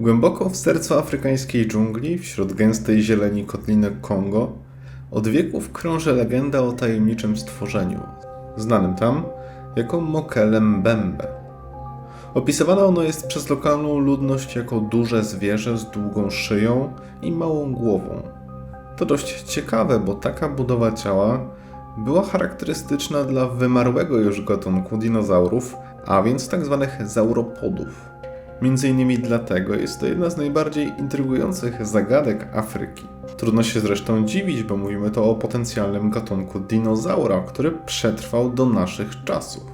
Głęboko w sercu afrykańskiej dżungli, wśród gęstej zieleni kotliny Kongo, od wieków krąży legenda o tajemniczym stworzeniu, znanym tam jako Mokele Mbembe. Opisywane ono jest przez lokalną ludność jako duże zwierzę z długą szyją i małą głową. To dość ciekawe, bo taka budowa ciała była charakterystyczna dla wymarłego już gatunku dinozaurów, a więc tzw. zauropodów. Między innymi dlatego jest to jedna z najbardziej intrygujących zagadek Afryki. Trudno się zresztą dziwić, bo mówimy to o potencjalnym gatunku dinozaura, który przetrwał do naszych czasów.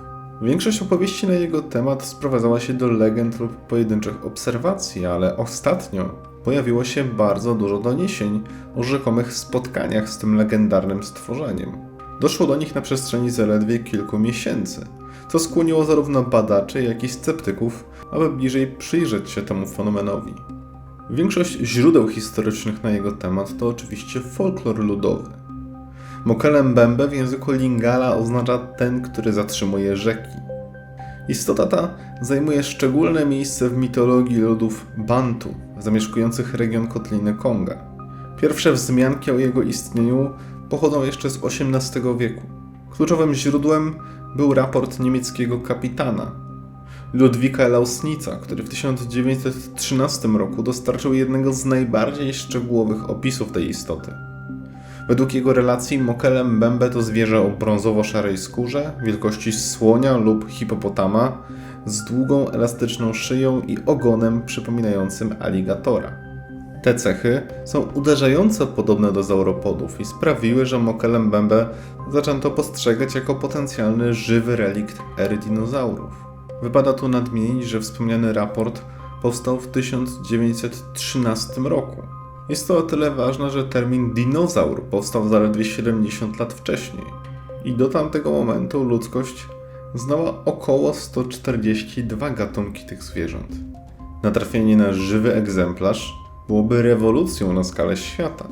Większość opowieści na jego temat sprowadzała się do legend lub pojedynczych obserwacji, ale ostatnio pojawiło się bardzo dużo doniesień o rzekomych spotkaniach z tym legendarnym stworzeniem. Doszło do nich na przestrzeni zaledwie kilku miesięcy, co skłoniło zarówno badaczy, jak i sceptyków, aby bliżej przyjrzeć się temu fenomenowi. Większość źródeł historycznych na jego temat to oczywiście folklor ludowy. Mokele Mbembe w języku Lingala oznacza ten, który zatrzymuje rzeki. Istota ta zajmuje szczególne miejsce w mitologii ludów Bantu, zamieszkujących region Kotliny Konga. Pierwsze wzmianki o jego istnieniu pochodzą jeszcze z XVIII wieku. Kluczowym źródłem był raport niemieckiego kapitana Ludwika Lausnica, który w 1913 roku dostarczył jednego z najbardziej szczegółowych opisów tej istoty. Według jego relacji Mokele Mbembe to zwierzę o brązowo-szarej skórze, wielkości słonia lub hipopotama, z długą elastyczną szyją i ogonem przypominającym aligatora. Te cechy są uderzająco podobne do zauropodów i sprawiły, że Mokele Mbembe zaczęto postrzegać jako potencjalny żywy relikt ery dinozaurów. Wypada tu nadmienić, że wspomniany raport powstał w 1913 roku. Jest to o tyle ważne, że termin dinozaur powstał zaledwie 70 lat wcześniej. I do tamtego momentu ludzkość znała około 142 gatunki tych zwierząt. Natrafienie na żywy egzemplarz byłoby rewolucją na skalę świata.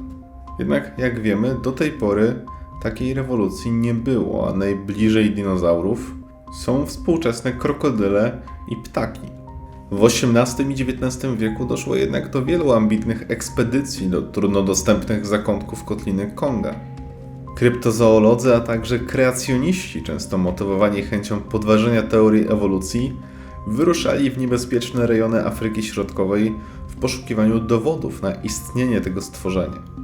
Jednak, jak wiemy, do tej pory takiej rewolucji nie było, a najbliżej dinozaurów są współczesne krokodyle i ptaki. W XVIII i XIX wieku doszło jednak do wielu ambitnych ekspedycji do trudno dostępnych zakątków kotliny Konga. Kryptozoolodzy, a także kreacjoniści, często motywowani chęcią podważenia teorii ewolucji, wyruszali w niebezpieczne rejony Afryki Środkowej w poszukiwaniu dowodów na istnienie tego stworzenia.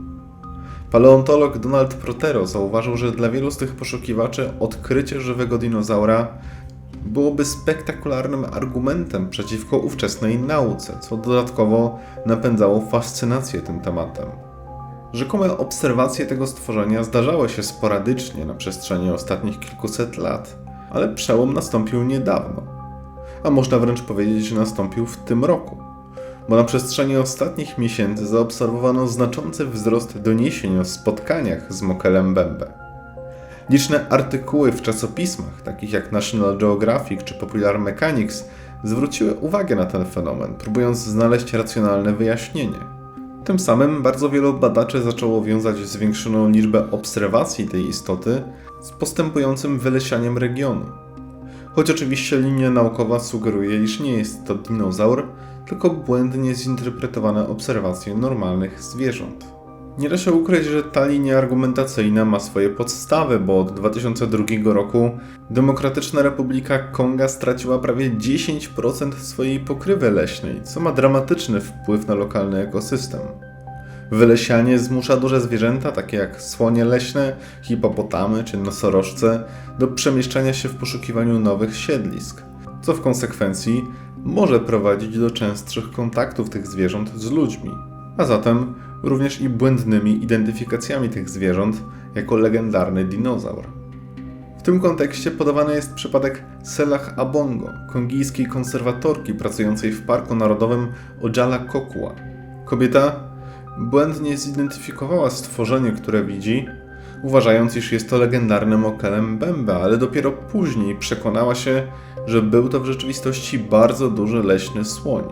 Paleontolog Donald Protero zauważył, że dla wielu z tych poszukiwaczy odkrycie żywego dinozaura byłoby spektakularnym argumentem przeciwko ówczesnej nauce, co dodatkowo napędzało fascynację tym tematem. Rzekome obserwacje tego stworzenia zdarzały się sporadycznie na przestrzeni ostatnich kilkuset lat, ale przełom nastąpił niedawno. A można wręcz powiedzieć, że nastąpił w tym roku bo na przestrzeni ostatnich miesięcy zaobserwowano znaczący wzrost doniesień o spotkaniach z Mokelem Bembe. Liczne artykuły w czasopismach, takich jak National Geographic czy Popular Mechanics, zwróciły uwagę na ten fenomen, próbując znaleźć racjonalne wyjaśnienie. Tym samym bardzo wielu badaczy zaczęło wiązać zwiększoną liczbę obserwacji tej istoty z postępującym wylesianiem regionu. Choć oczywiście linia naukowa sugeruje, iż nie jest to dinozaur, tylko błędnie zinterpretowane obserwacje normalnych zwierząt. Nie da się ukryć, że ta linia argumentacyjna ma swoje podstawy, bo od 2002 roku Demokratyczna Republika Konga straciła prawie 10% swojej pokrywy leśnej, co ma dramatyczny wpływ na lokalny ekosystem. Wylesianie zmusza duże zwierzęta, takie jak słonie leśne, hipopotamy czy nosorożce, do przemieszczania się w poszukiwaniu nowych siedlisk, co w konsekwencji może prowadzić do częstszych kontaktów tych zwierząt z ludźmi, a zatem również i błędnymi identyfikacjami tych zwierząt jako legendarny dinozaur. W tym kontekście podawany jest przypadek Selah Abongo, kongijskiej konserwatorki pracującej w Parku Narodowym Ojala Kokua. Kobieta błędnie zidentyfikowała stworzenie, które widzi, uważając, iż jest to legendarnym okelem Bemba, ale dopiero później przekonała się, że był to w rzeczywistości bardzo duży leśny słoń.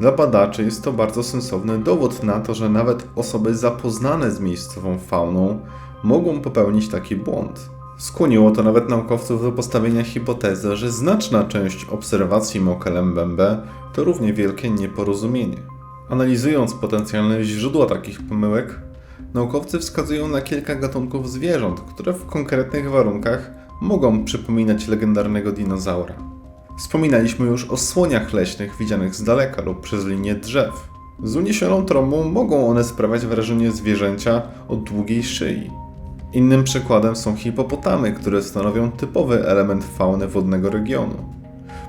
Dla badaczy jest to bardzo sensowny dowód na to, że nawet osoby zapoznane z miejscową fauną mogą popełnić taki błąd. Skłoniło to nawet naukowców do postawienia hipotezy, że znaczna część obserwacji Mokelembembe to równie wielkie nieporozumienie. Analizując potencjalne źródła takich pomyłek, naukowcy wskazują na kilka gatunków zwierząt, które w konkretnych warunkach mogą przypominać legendarnego dinozaura. Wspominaliśmy już o słoniach leśnych widzianych z daleka lub przez linię drzew. Z uniesioną trąbą mogą one sprawiać wrażenie zwierzęcia o długiej szyi. Innym przykładem są hipopotamy, które stanowią typowy element fauny wodnego regionu.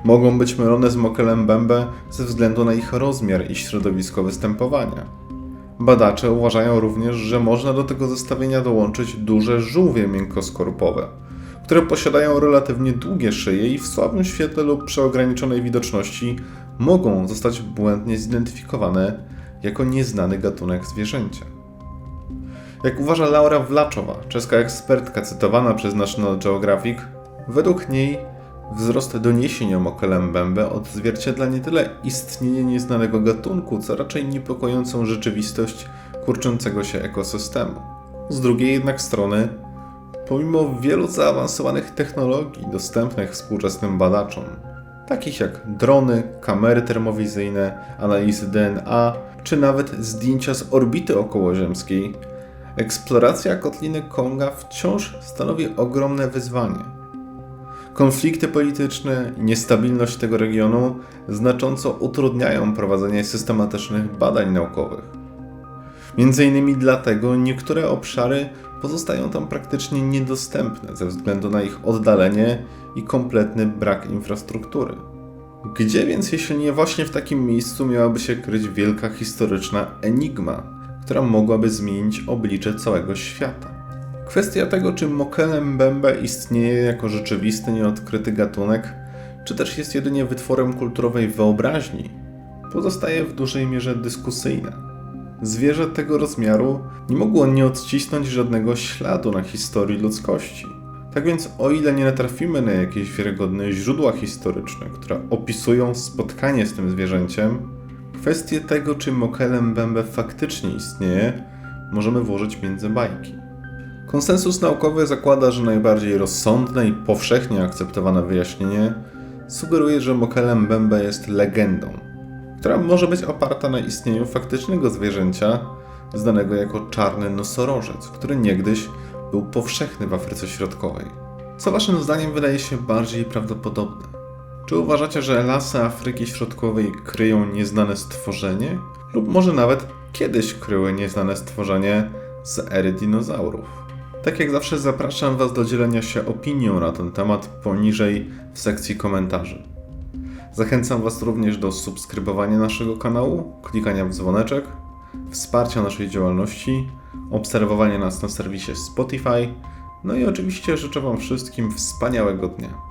Mogą być mylone z mokelem bębę ze względu na ich rozmiar i środowisko występowania. Badacze uważają również, że można do tego zestawienia dołączyć duże żółwie miękkoskorpowe, które posiadają relatywnie długie szyje i w słabym świetle lub przy ograniczonej widoczności mogą zostać błędnie zidentyfikowane jako nieznany gatunek zwierzęcia. Jak uważa Laura Wlaczowa, czeska ekspertka cytowana przez National Geographic, według niej wzrost doniesień o Mokelembembe odzwierciedla nie tyle istnienie nieznanego gatunku, co raczej niepokojącą rzeczywistość kurczącego się ekosystemu. Z drugiej jednak strony, pomimo wielu zaawansowanych technologii dostępnych współczesnym badaczom, takich jak drony, kamery termowizyjne, analizy DNA, czy nawet zdjęcia z orbity okołoziemskiej, eksploracja kotliny Konga wciąż stanowi ogromne wyzwanie. Konflikty polityczne i niestabilność tego regionu znacząco utrudniają prowadzenie systematycznych badań naukowych. Między innymi dlatego niektóre obszary pozostają tam praktycznie niedostępne ze względu na ich oddalenie i kompletny brak infrastruktury. Gdzie więc, jeśli nie właśnie w takim miejscu, miałaby się kryć wielka historyczna enigma, która mogłaby zmienić oblicze całego świata? Kwestia tego, czy Mokele Mbembe istnieje jako rzeczywisty, nieodkryty gatunek, czy też jest jedynie wytworem kulturowej wyobraźni, pozostaje w dużej mierze dyskusyjna. Zwierzę tego rozmiaru nie mogło nie odcisnąć żadnego śladu na historii ludzkości. Tak więc, o ile nie natrafimy na jakieś wiarygodne źródła historyczne, które opisują spotkanie z tym zwierzęciem, kwestię tego, czy Mokele Mbembe faktycznie istnieje, możemy włożyć między bajki. Konsensus naukowy zakłada, że najbardziej rozsądne i powszechnie akceptowane wyjaśnienie sugeruje, że Mokele Mbembe jest legendą, która może być oparta na istnieniu faktycznego zwierzęcia, znanego jako czarny nosorożec, który niegdyś był powszechny w Afryce Środkowej. Co waszym zdaniem wydaje się bardziej prawdopodobne? Czy uważacie, że lasy Afryki Środkowej kryją nieznane stworzenie? Lub może nawet kiedyś kryły nieznane stworzenie z ery dinozaurów? Tak jak zawsze zapraszam Was do dzielenia się opinią na ten temat poniżej w sekcji komentarzy. Zachęcam Was również do subskrybowania naszego kanału, klikania w dzwoneczek, wsparcia naszej działalności, obserwowania nas na serwisie Spotify, no i oczywiście życzę Wam wszystkim wspaniałego dnia.